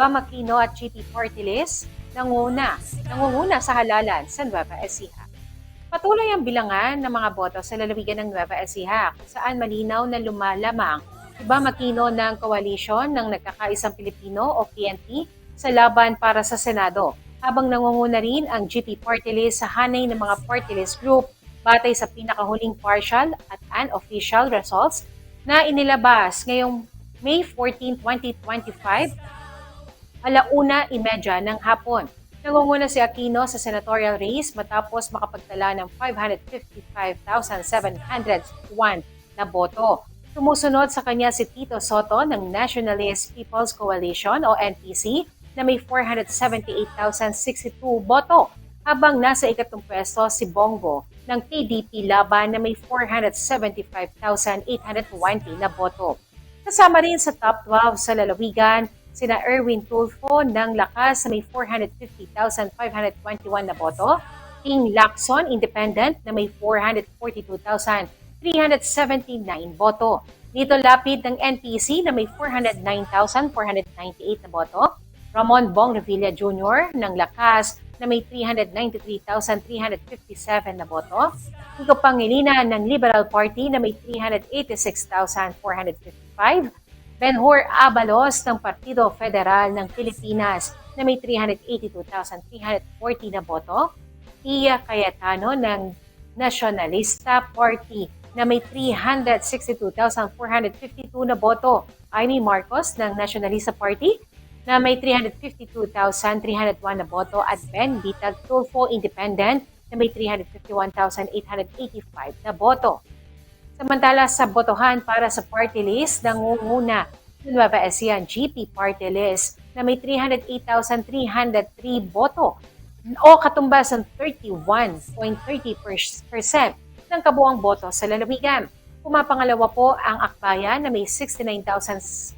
Bam Aquino at GP Party List nanguna, nangunguna sa halalan sa Nueva Ecija. Patuloy ang bilangan ng mga boto sa lalawigan ng Nueva Ecija saan malinaw na lumalamang si Bam Aquino ng koalisyon ng Nagkakaisang Pilipino o PNP sa laban para sa Senado habang nangunguna rin ang GP Party List sa hanay ng mga party list group batay sa pinakahuling partial at unofficial results na inilabas ngayong May 14, 2025 alauna imedya ng hapon. Nangunguna si Aquino sa senatorial race matapos makapagtala ng 555,701 na boto. Sumusunod sa kanya si Tito Soto ng Nationalist People's Coalition o NPC na may 478,062 boto habang nasa ikatlong pwesto si Bongo ng PDP Laban na may 475,820 na boto. Kasama rin sa top 12 sa lalawigan sina Erwin Tulfo ng Lakas na may 450,521 na boto, King Lacson Independent na may 442,379 boto, Nito Lapid ng NPC na may 409,498 na boto, Ramon Bong Revilla Jr. ng Lakas na may 393,357 na boto, Kiko Pangilinan ng Liberal Party na may 386,455, Benhur Abalos ng Partido Federal ng Pilipinas na may 382,340 na boto, Tia Cayetano ng Nationalista Party na may 362,452 na boto, Amy Marcos ng Nationalista Party na may 352,301 na boto. At Ben Bitag Tulfo Independent na may 351,885 na boto. Samantala sa botohan para sa party list, nangunguna ng Nueva Ecija GP party list na may 308,303 boto o katumbas ng 31.30% ng kabuang boto sa lalawigan. Pumapangalawa po ang Akbayan na may 69,487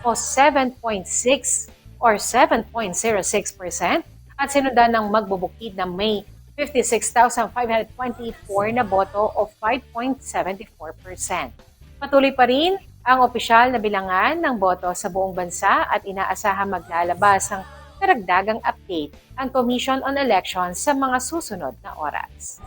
o 7.6 or 7.06% at sinundan ng magbubukid na may 56,524 na boto o 5.74%. Patuloy pa rin ang opisyal na bilangan ng boto sa buong bansa at inaasahan maglalabas ng karagdagang update ang Commission on Elections sa mga susunod na oras.